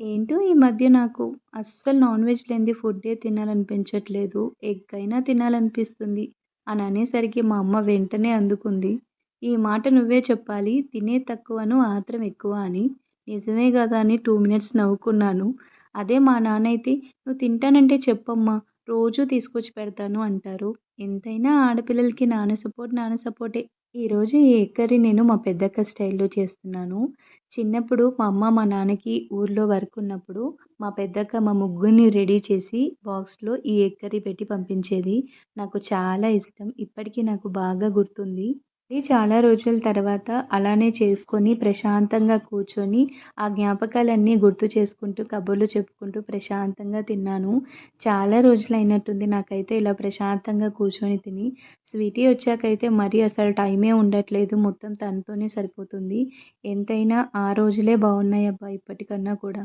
ఏంటో ఈ మధ్య నాకు అస్సలు నాన్ వెజ్ లేనిది ఫుడ్డే తినాలనిపించట్లేదు. ఎగ్ అయినా తినాలనిపిస్తుంది అని అనేసరికి మా అమ్మ వెంటనే అందుకుంది. "ఈ మాట నువ్వే చెప్పాలి. తినే తక్కువను ఆత్రం ఎక్కువ" అని. నిజమే కదా అని టూ మినిట్స్ నవ్వుకున్నాను. అదే మా నాన్న అయితే "నువ్వు తింటానంటే చెప్పమ్మా! రోజూ తీసుకొచ్చి పెడతాను" అంటారు. ఎంతైనా ఆడపిల్లలకి నాన్న సపోర్ట్ నాన్న సపోర్టే. ఈరోజు ఈ కర్రీ నేను మా పెద్దక్క స్టైల్‌లో చేస్తున్నాను. చిన్నప్పుడు మా అమ్మ, మా నాన్నకి ఊర్లో వర్క్ ఉన్నప్పుడు మా పెద్దక్క మా ముగ్గురిని రెడీ చేసి బాక్స్‌లో ఈ ఎగ్ కర్రీ పెట్టి పంపించేది. నాకు చాలా ఇష్టం. ఇప్పటికీ నాకు బాగా గుర్తుంది. ఇది చాలా రోజుల తర్వాత అలానే చేసుకొని ప్రశాంతంగా కూర్చొని ఆ జ్ఞాపకాలన్నీ గుర్తు చేసుకుంటూ కబుర్లు చెప్పుకుంటూ ప్రశాంతంగా తిన్నాను. చాలా రోజులైనట్టుంది నాకైతే ఇలా ప్రశాంతంగా కూర్చొని తిని. స్వీటీ వచ్చాకైతే మరీ అసలు టైమే ఉండట్లేదు. మొత్తం తనతోనే సరిపోతుంది. ఎంతైనా ఆ రోజులే బాగున్నాయబ్బా ఇప్పటికన్నా కూడా.